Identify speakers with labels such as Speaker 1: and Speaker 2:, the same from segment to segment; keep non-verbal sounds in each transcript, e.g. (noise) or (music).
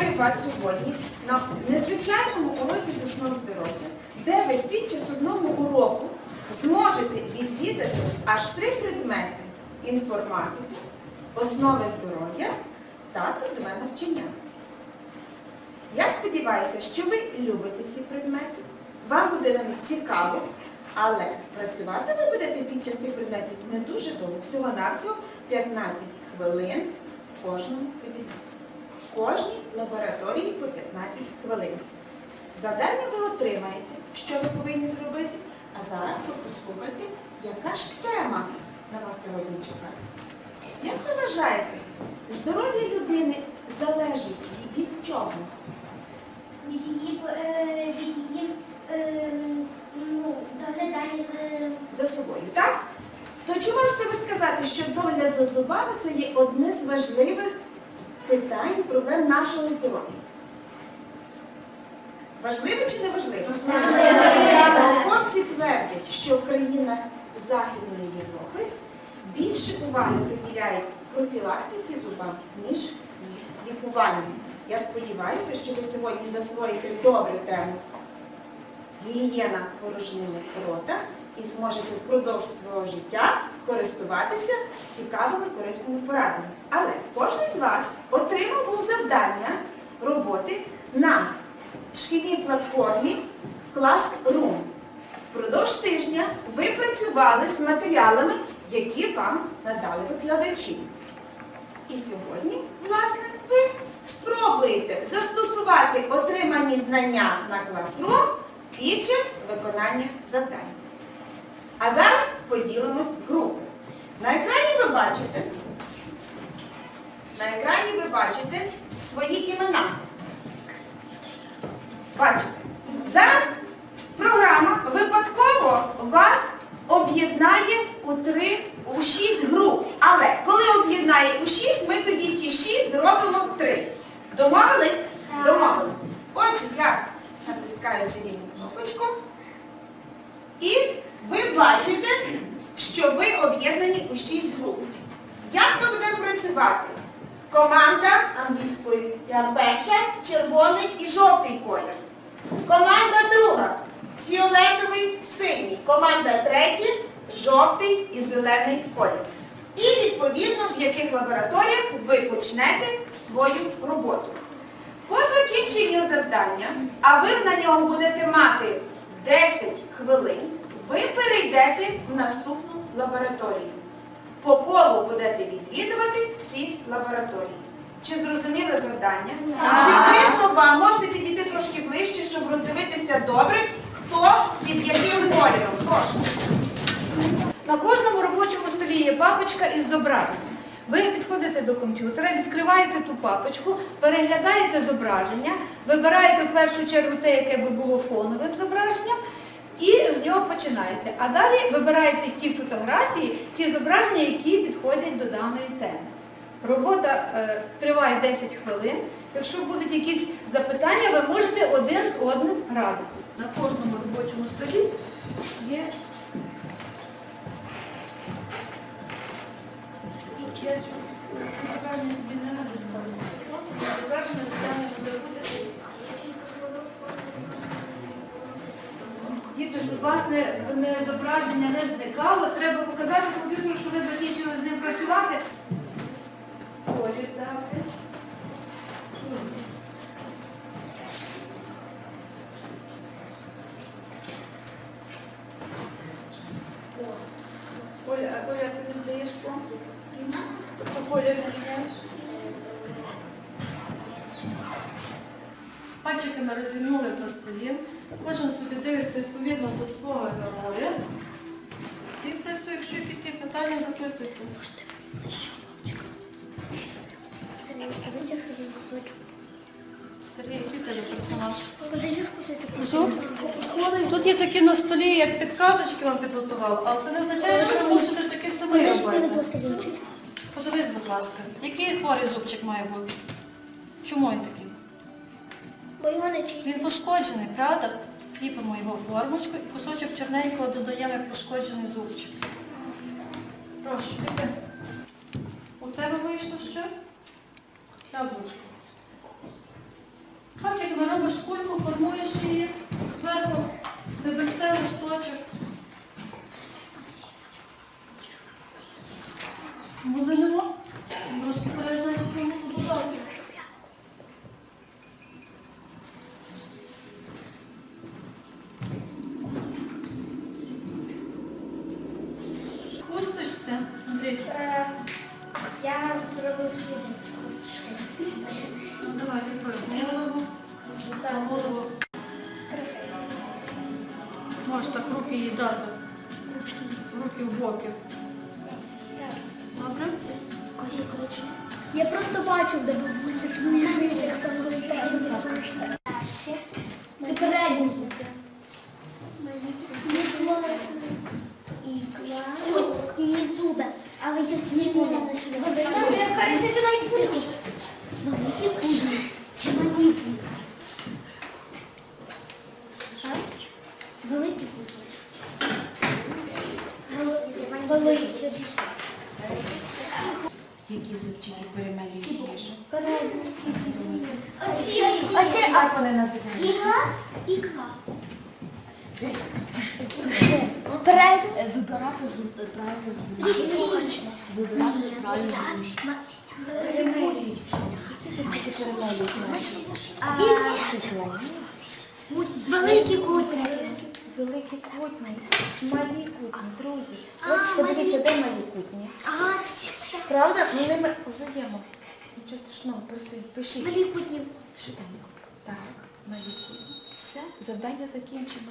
Speaker 1: Вітаю вас сьогодні на незвичайному уроці з основ здоров'я, де ви під час одного уроку зможете відвідати аж три предмети інформатику, основи здоров'я та трудове навчання. Я сподіваюся, що ви любите ці предмети, вам буде на них цікаво, але працювати ви будете під час цих предметів не дуже довго, всього-навсього 15 хвилин в кожному кабінеті. В кожній лабораторії по 15 хвилин. Завдання ви отримаєте, що ви повинні зробити, а зараз ви послухайте, яка ж тема на вас сьогодні чекає. Як ви вважаєте, здоров'я людини залежить від чого?
Speaker 2: від її, е, від її е, ну, доглядання за
Speaker 1: За собою, так? То чи можете ви сказати, що догляд за зубами це є одне з важливих питань проблем нашого здоров'я? Важливо чи не важливо? Науковці твердять, що в країнах Західної Європи більше уваги приділяють профілактиці зубам, ніж лікуванню. Я сподіваюся, що ви сьогодні засвоїте добру тему гігієна порожнини рота і зможете впродовж свого життя користуватися цікавими корисними порадами. Але кожен з вас отримав був завдання роботи на шкільній платформі в Classroom. Впродовж тижня ви працювали з матеріалами, які вам надали викладачі. І сьогодні, власне, ви спробуєте застосувати отримані знання на класрум під час виконання завдань. А зараз поділимось в групи. На екрані ви бачите, на екрані ви бачите свої імена. Бачите? Зараз програма випадково вас об'єднає у три, у шість груп. Але коли об'єднає у шість, ми тоді ті шість зробимо в три. Домовились?
Speaker 2: Так.
Speaker 1: Домовились. Отже, я натискаю чарівну кнопочку. І ви бачите, що ви об'єднані у шість груп. Як ми будемо працювати? Команда англійською перша, червоний і жовтий колір. Команда друга фіолетовий, синій. Команда третя жовтий і зелений колір. І відповідно в яких лабораторіях ви почнете свою роботу. По закінченню завдання, а ви на ньому будете мати 10 хвилин, ви перейдете в наступну лабораторію. По колу будете відвідувати всі лабораторії. Чи зрозуміли завдання? Чи видно вам? Можете підійти трошки ближче, щоб роздивитися добре, хто під яким кольором. Прошу.
Speaker 3: На кожному робочому столі є папочка із зображенням. Ви підходите до комп'ютера, відкриваєте ту папочку, переглядаєте зображення, вибираєте в першу чергу те, яке би було фоновим зображенням, і з нього починаєте. А далі вибираєте ті фотографії, ті зображення, які підходять до даної теми. Робота е, триває 10 хвилин. Якщо будуть якісь запитання, ви можете один з одним радитись. На кожному робочому столі є Я зображення тобі не раджу ставити. Зображення питання буде бути. Діти, щоб вас не, зображення не зникало, треба показати комп'ютеру, що ви закінчили з ним працювати. Колір дати. Оля, а Коля, ти не даєш помпу? А колір не знаєш? Пальчиками розімнули пластилін. Кожен собі дивиться відповідно до свого героя. І працює, якщо якісь є питання, запитуйте. Сергій, який тебе персонаж? Тут є такі на столі, як підказочки вам підготували, але це не означає, що ви мусите таке самі робити. Подивись, будь ласка, який хворий зубчик має бути? Чому він такий?
Speaker 2: Бо його не чисто.
Speaker 3: Він пошкоджений, правда? Ліпимо його в формочку і кусочок чорненького додаємо як пошкоджений зубчик. Прошу, іди. У тебе вийшло що? Яблучко.
Speaker 4: робиш кульку, формуєш її, зверху стебельце, листочок. Трошки пережнеш музу додати. Хусточці, Андрій.
Speaker 2: Е, Я зробив спідницю хусточки.
Speaker 4: Ну давай, відповідь. Голову.
Speaker 2: Так,
Speaker 4: Голову.
Speaker 2: красиво.
Speaker 4: Можеш так руки їй дати. Руки в боки. Добре?
Speaker 2: Козі. Я просто бачив, де бабуся, тому я цих самостійно. Це передні звуки. Ікла. І зуби. Але я не була на сюди. Яка різниця навіть буде? Великі куди? Чи малі куди? Великі куди? Великі.
Speaker 1: Які зубчики перемалюють їжу?
Speaker 2: Оці, оці,
Speaker 1: Як вони називаються?
Speaker 2: Ікла, ікла. Перед...
Speaker 5: Вибирати зуби, правильно
Speaker 2: Точно.
Speaker 5: Вибирати правильно зуби.
Speaker 2: Великі кутрики.
Speaker 5: Великі кутні, малі кутні, друзі. Ось подивіться, де малі кутні.
Speaker 2: А.
Speaker 5: Правда? Ми ними оживемо. Нічого страшного, пишіть.
Speaker 2: Великі кутні.
Speaker 5: Швиденько. Так, малі кутні. Все, завдання закінчено.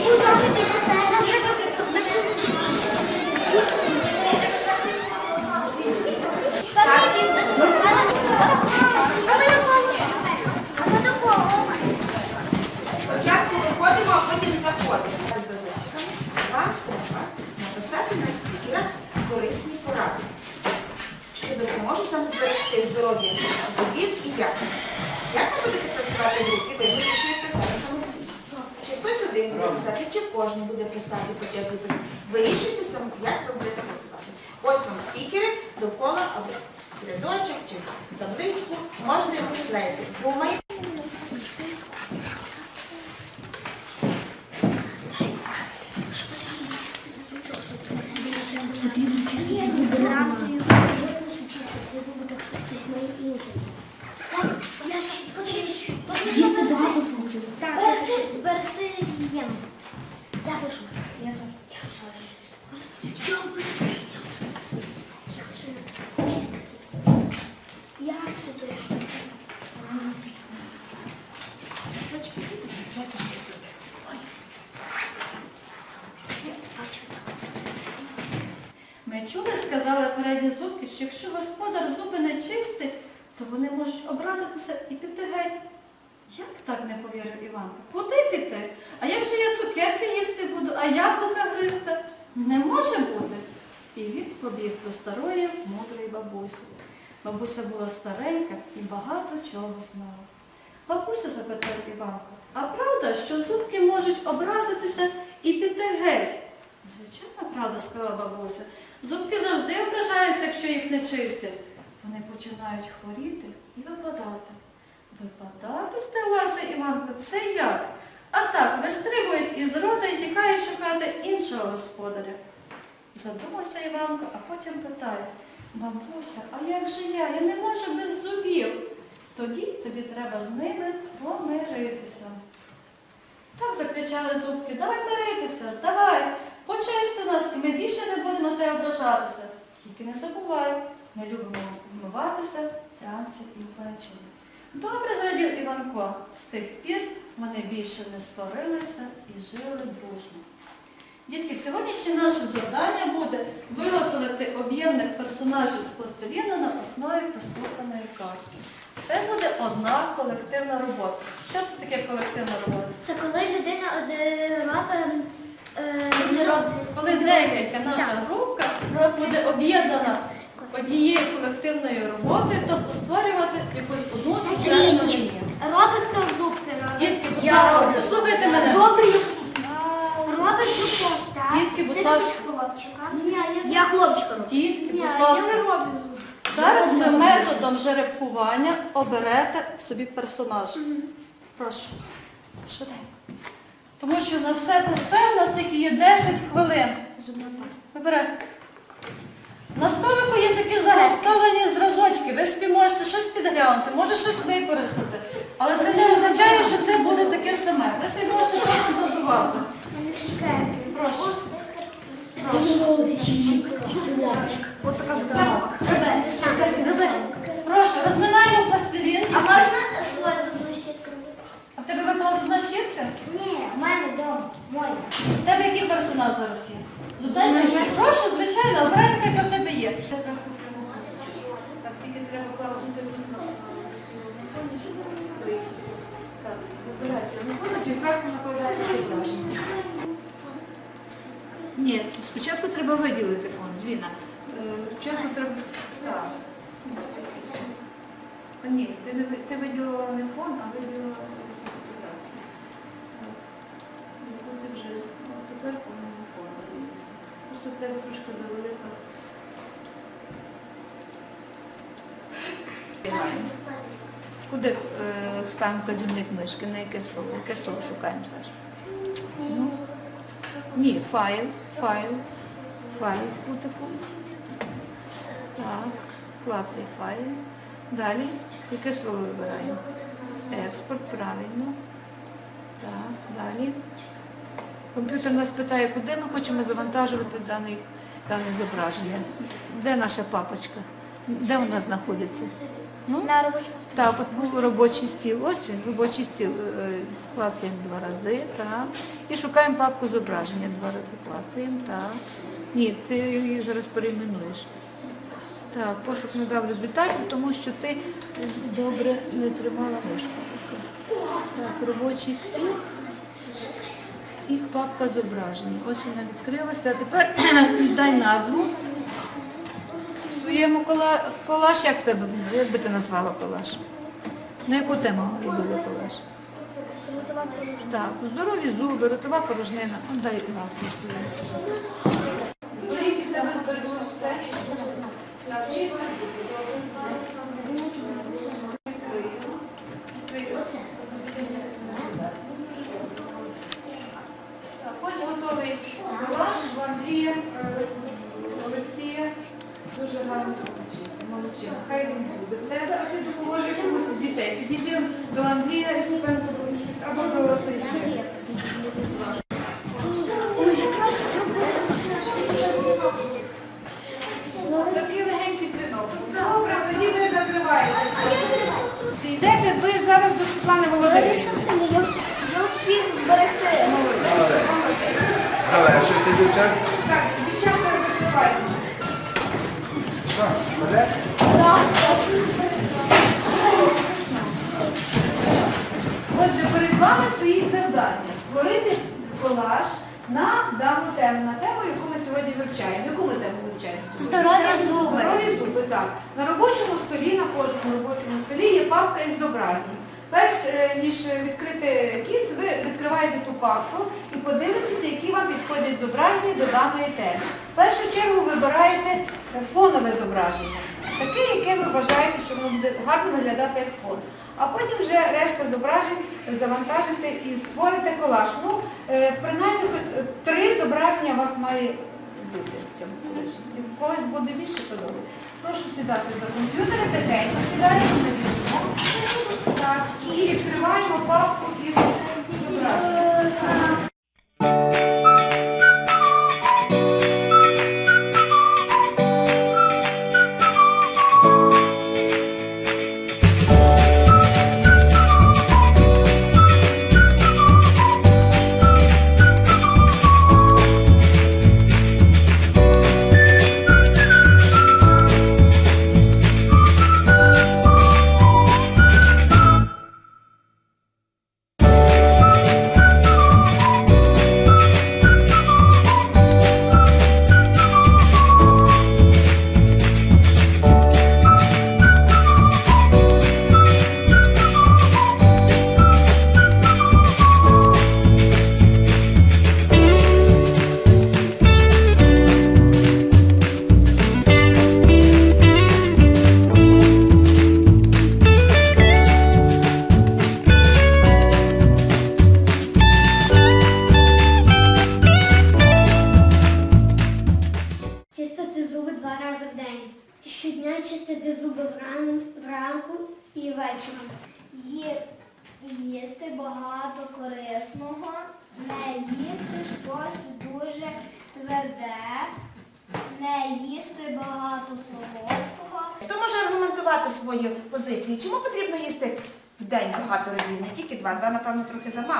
Speaker 2: Узорити ще теж. Машини А ми до кого? А ми до кого?
Speaker 1: Спочатку виходимо, а потім заходимо. За зубчиками вам треба написати на стікерах корисні поради, що допоможуть вам зберегти здоров'я зубів і ясен. Як ви будете працювати руки, ви вирішуєте зараз самостійно. Чи хтось один буде писати, чи кожен буде писати по зубів. Вирішуйте сам, як ви будете працювати. Ось вам стікери довкола або рядочок чи табличку. Можна його склеїти. Думайте.
Speaker 2: Їсти багато фруктів. Так, берегти гігієну. Я пишу. Я Я це точно.
Speaker 4: Чули, сказали передні зубки, що якщо господар зуби не чистить, то вони можуть образитися і піти геть. Як так не повірив Іван? Куди піти? А як же я цукерки їсти буду, а яблука гристи? Не може бути. І він побіг до старої мудрої бабусі. Бабуся була старенька і багато чого знала. Бабуся запитав Іванку, а правда, що зубки можуть образитися і піти геть? Звичайно, правда, сказала бабуся. Зубки завжди ображаються, якщо їх не чистять. Вони починають хворіти і випадати. Випадати, здалася Іванка, це як? А так, вистрибують із рота і тікають шукати іншого господаря. Задумався Іванко, а потім питає, бабуся, а як же я? Я не можу без зубів. Тоді тобі треба з ними помиритися. Так закричали зубки, давай миритися, давай, почисти нас, і ми більше не будемо на те ображатися. Тільки не забувай, ми любимо вмиватися вранці і ввечері. Добре зрадів Іванко. З тих пір вони більше не сварилися і жили дружно. Дітки, сьогоднішнє наше завдання буде виготовити об'ємних персонажів з пластиліну на основі прослуханої казки. Це буде одна колективна робота. Що це таке колективна робота?
Speaker 2: Це коли людина робить.
Speaker 4: Коли декілька наша групка буде об'єднана однією колективною роботою, тобто створювати якусь одну сучасну
Speaker 2: Різні. Робить хто зубки робить.
Speaker 4: Дітки, будь ласка, послухайте мене.
Speaker 2: Добрий. Робить зубки так.
Speaker 4: Дітки, будь ласка.
Speaker 2: хлопчика. Я хлопчика роблю.
Speaker 4: Дітки, будь ласка. Зараз ви методом жеребкування оберете собі персонаж. Прошу. Швиденько. Тому що на все про все у нас тільки є 10 хвилин.
Speaker 2: Зубна.
Speaker 4: Вибирай. На столику є такі заготовлені зразочки. Ви собі можете щось підглянути, може щось використати. Але це не означає, що це буде таке саме. Ви собі можете фантазувати. Прошу.
Speaker 2: Ось така зубна
Speaker 4: Прошу, розминаємо пластилін.
Speaker 2: А можна свою зубну щітку?
Speaker 4: А в тебе випала зубна щітка?
Speaker 2: Ні, в мене вдома. Моя.
Speaker 4: У тебе який персонаж зараз є? Зубна щітка? Прошу, звичайно, обирай таке, яке в тебе є.
Speaker 3: Так, тільки треба класнути Так, вибирайте телефон, і зверху накладати зображення. Ні, тут спочатку треба виділити фон, Звіна. Е, Спочатку треба. Так. Ні, ти, не, ви- ти виділила не фон, а виділила фотографію. Так. Ну, тут ти вже, от тепер по-моєму фон. Просто тебе трошки завелика. Куди е, ставимо казівник мишки? На яке слово? Яке слово шукаємо, Саш? Ну, ні, файл, файл, файл кутику. Так, класний файл. Далі, яке слово вибираємо? Експорт, правильно. Так, далі. Комп'ютер нас питає, куди ми хочемо завантажувати дане, дане зображення. Де наша папочка? Де вона знаходиться? Ну?
Speaker 2: На робочому
Speaker 3: Так, от був робочий стіл. Ось він, робочий стіл. Е, Клацаємо два рази, так. І шукаємо папку зображення. Два рази клацаємо, так. Ні, ти її зараз перейменуєш. Так, пошук не дав результатів, тому що ти добре не тримала мишку. Так, робочий стіл і папка зображення. Ось вона відкрилася. А тепер (clears throat) дай назву своєму кола... колаж, як в тебе, як би ти назвала колаж? На яку тему ми робили колаж?
Speaker 2: Ротова порожнина.
Speaker 3: Так, здорові зуби, ротова порожнина. От дай назву свою. Так, Ось готовий колаж в Андрія е, Олексія. Дуже гарно молодчина. Хай він буде в тебе, а ти допоможеш комусь з дітей. Підійди до Андрія і Супенко щось, або до Сергія.
Speaker 2: Ой, якраз зробила.
Speaker 3: Такий легенький дзвінок. Добре, тоді ви закриваєте. Йдете ви зараз до Світлани Володимирівни.
Speaker 2: Я успіх зберегти.
Speaker 6: Завершуйте, дівчат.
Speaker 3: Так.
Speaker 6: Що, вперед?
Speaker 3: Отже, перед вами стоїть завдання створити колаж на дану тему, на тему, яку ми сьогодні вивчаємо. Яку ми тему вивчаємо? сьогодні?
Speaker 2: Здорові зуби.
Speaker 3: Здорові зуби, так. На робочому столі, на кожному робочому столі є папка із зображенням. Перш е, ніж відкрити кіс, ви відкриваєте ту папку і подивитеся, які вам підходять зображення до даної теми. В першу чергу вибираєте фонове зображення, таке, яке ви вважаєте, що воно буде гарно виглядати як фон. А потім вже решта зображень завантажити і створите колаж. Ну, е, принаймні е, три зображення у вас має бути в цьому колажі. Когось буде більше, то добре. Прошу сідати за комп'ютера, тихенько сідаємо, біжимо. Так, і відкриваємо папку із зображенням.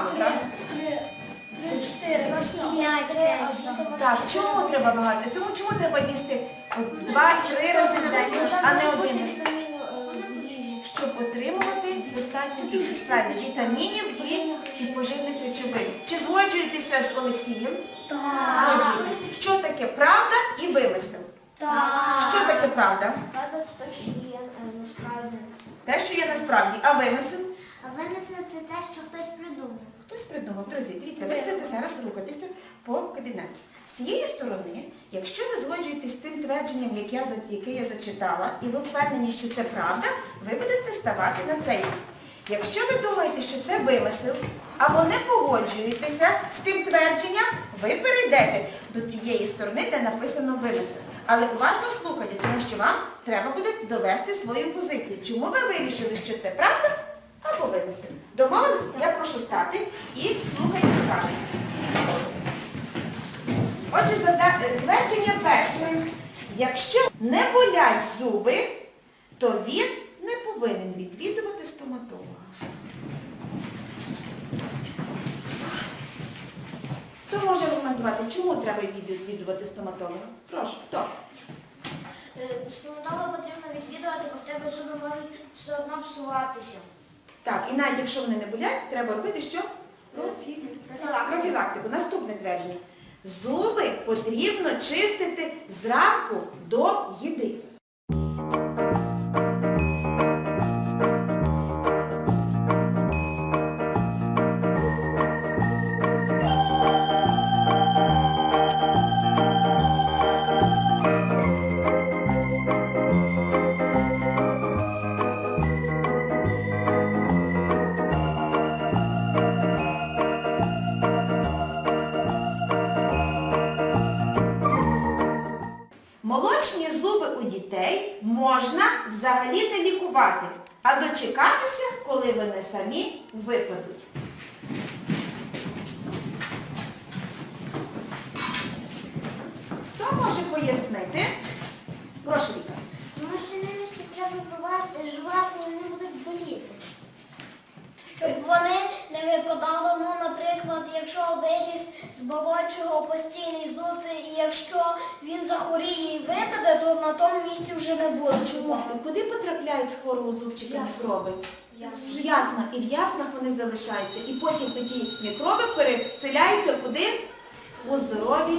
Speaker 1: Замало, так?
Speaker 2: Чотири, п'ять,
Speaker 1: Так, чому треба багато? Тому чому треба їсти два-три рази в день, а не один? Щоб отримувати достатньо вітамінів і, і поживних речовин. Чи згоджуєтеся з Олексієм? Згоджуєтесь. Що таке правда і вимисел? Що таке правда?
Speaker 2: Правда, це те, що є насправді.
Speaker 1: Те, що є насправді, а вимисел?
Speaker 2: Вимисел це те, що хтось придумав.
Speaker 1: Хтось придумав, друзі, дивіться, ви будете зараз рухатися по кабінету. З цієї сторони, якщо ви згоджуєтесь з тим твердженням, яке я, яке я зачитала, і ви впевнені, що це правда, ви будете ставати на цей бік. Якщо ви думаєте, що це вимисел, або не погоджуєтеся з тим твердженням, ви перейдете до тієї сторони, де написано вимисел. Але уважно слухайте, тому що вам треба буде довести свою позицію. Чому ви вирішили, що це правда або вимисел? Домовились? Я прошу стати і слухайте далі. Отже, е, твердження перше. Якщо не болять зуби, то він не повинен відвідувати стоматолога. Хто може аргументувати, чому треба відвідувати стоматолога? Прошу, хто?
Speaker 2: Стоматолога потрібно відвідувати, бо в тебе зуби можуть все одно псуватися.
Speaker 1: Так, і навіть якщо вони не болять, треба робити що? Профілактику. Наступне твердження. Зуби потрібно чистити зранку до їди. Можна взагалі не лікувати, а дочекатися, коли вони самі випадуть. Хто може пояснити? Прошу, Віка.
Speaker 2: Тому що навіщо треба жувати, жувати, вони будуть боліти. Щоб вони не випадали, ну, наприклад, якщо виріс з молодшого постійний зуб, і якщо він захворіє і випаде, то на тому місці вже не буде зуба.
Speaker 1: Куди потрапляють з хворого зубчика мікроби? В ясна. І в яснах вони залишаються. І потім тоді мікроби переселяються куди? У здорові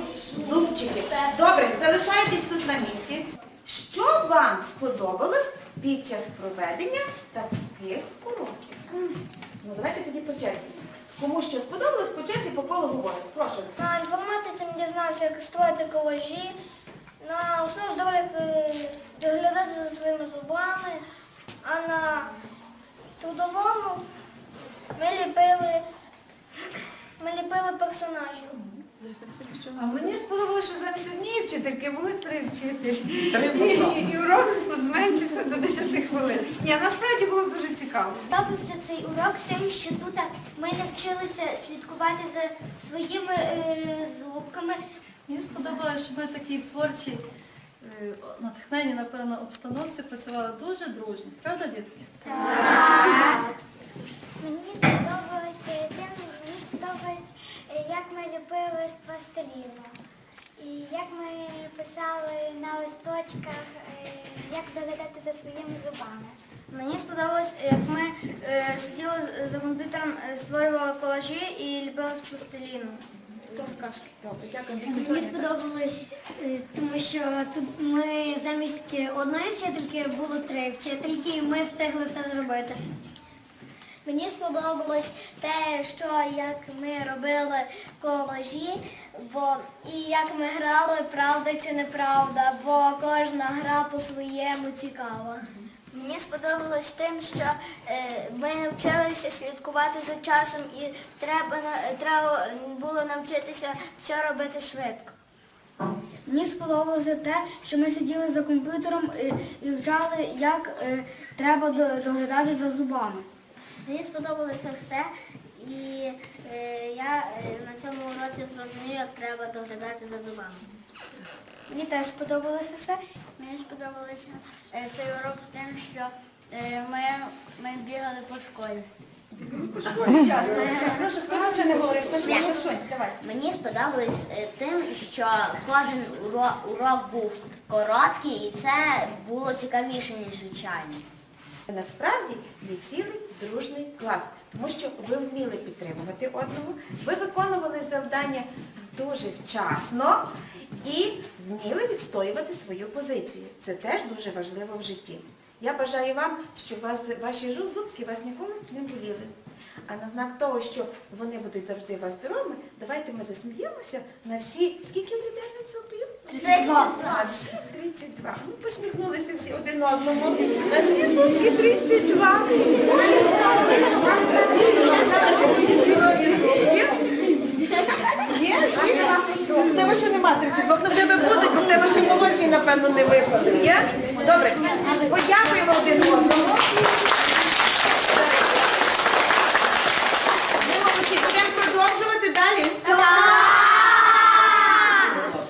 Speaker 1: зубчики. Добре, залишайтесь тут на місці. Що вам сподобалось під час проведення таких уроків? Ну, давайте тоді по черзі. Кому що сподобалось, по черзі по колу говорить. Прошу.
Speaker 2: На інформатиці ми дізнався, як створити колажі, на основу здоров'я доглядати за своїми зубами, а на трудовому ми ліпили, ми ліпили персонажів.
Speaker 3: А мені сподобалося, що замість однієї вчительки були три вчителі. І, і, і урок зменшився до 10 хвилин. Ні, насправді цікаво.
Speaker 2: Сподобався цей урок тим, що тут ми навчилися слідкувати за своїми е, зубками.
Speaker 4: Мені сподобалося, що ми такі творчі, е, натхнені, напевно, обстановці працювали дуже дружно. Правда, дітки?
Speaker 2: Мені сподобалося тим, мені сподобалось, е, як ми ліпили з пластиліну. І як ми писали на листочках, е, як доглядати за своїми зубами. Мені сподобалось, як ми е, сиділи за комп'ютером, е, створювали колажі і ліпили з пластиліну. Мені сподобалось, е, тому що тут ми замість одної вчительки було три вчительки, і ми встигли все зробити. Мені сподобалось те, що як ми робили колажі, бо і як ми грали, правда чи неправда, бо кожна гра по-своєму цікава. Мені сподобалось тим, що е, ми навчилися слідкувати за часом і треба, треба було навчитися все робити швидко. Мені сподобалося те, що ми сиділи за комп'ютером і, і вчали, як е, треба доглядати за зубами. Мені сподобалося все, і е, я е, на цьому уроці зрозумів, як треба доглядати за зубами. Мені теж сподобалося все. Мені сподобалося е, цей урок тим, що е, ми, ми бігали по школі.
Speaker 1: Ясно. Прошу, хто ще не говорив? Сашко, давай.
Speaker 7: Мені сподобалось е, тим, що кожен урок, урок був короткий і це було цікавіше, ніж звичайний.
Speaker 1: Насправді є цілий дружний клас, тому що ви вміли підтримувати одного, ви виконували завдання дуже вчасно і вміли відстоювати свою позицію. Це теж дуже важливо в житті. Я бажаю вам, щоб вас, ваші зубки вас ніколи не боліли. А на знак того, що вони будуть завжди вас здоровими, давайте ми засміємося на всі, скільки в людей на зубів?
Speaker 2: 32.
Speaker 1: На всі 32. Ну, посміхнулися всі один одному. На всі зубки 32. Є? Всі? В тебе ще нема 32, ну в тебе будуть, в тебе ще молодші, напевно, не виходить. Є? Добре. Подякуємо один одному.